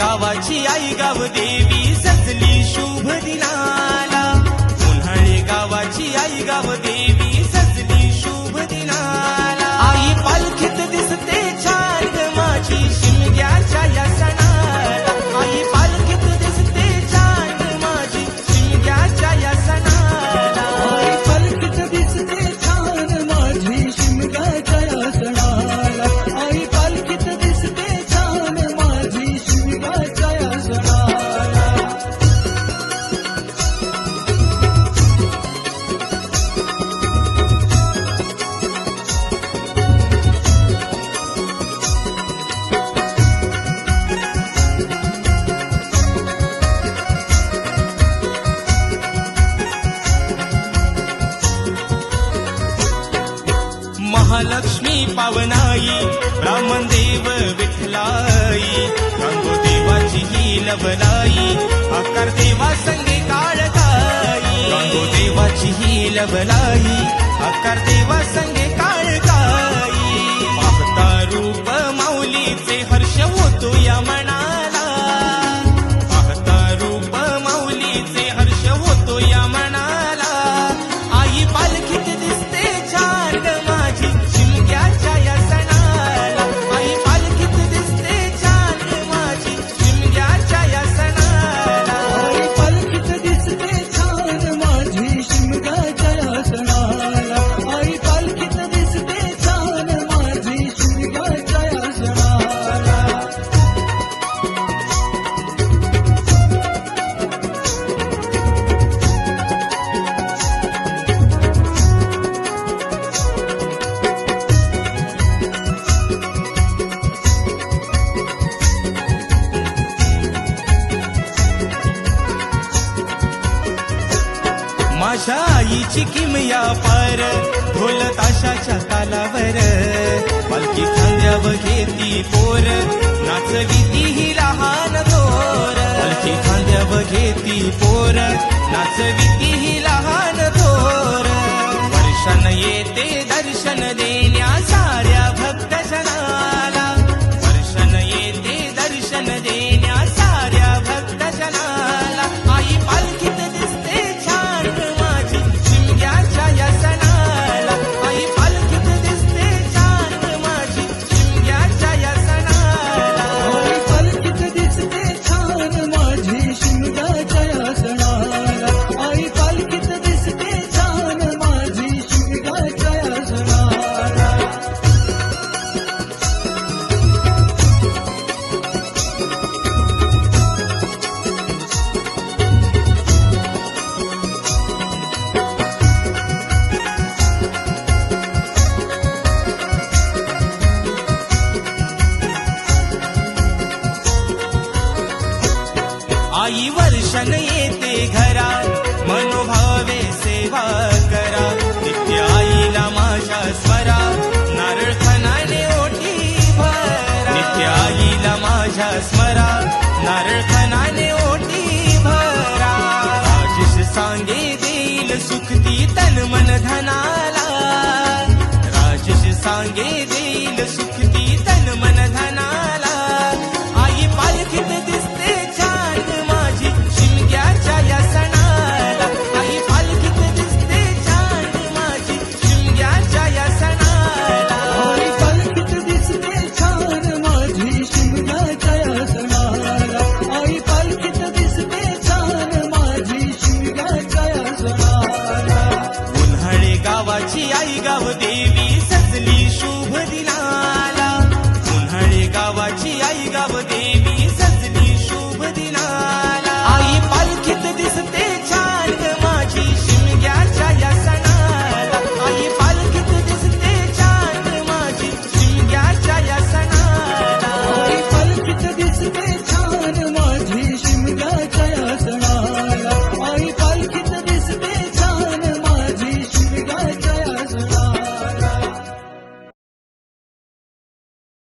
गावाची आई गाव देवी सजली शुभ दिना महालक्ष्मी पावनाई ब्राह्मण देव विठ्ठलाई रंगो देवाची ही लवलाई आकार देवा संगे काळकाई गंगोदेवाची ही लवलाई आकार देवा संगे काळकाई पाहता रूप माऊलीचे हर्ष होतो या माझ्या आईची किमया पार ढोल ताशाच्या तालावर. पालखी खांद्यावर घेती पोर नाचवी ती ही लहान थोर पालखी खांद्यावर घेती पोर नाचवी ती ही लहान थोर दर्शन येते दर्शन दे आई वर्षण येते घरा मनोभावे सेवा करा. नित्य आईला माझ्या स्वरा नारळ खणाने ओटी भरा. नित्य आईला माझ्या स्मरा नारळ खणाने ओटी भरा. आशिष सांगे देईल सुखती तन मन धना.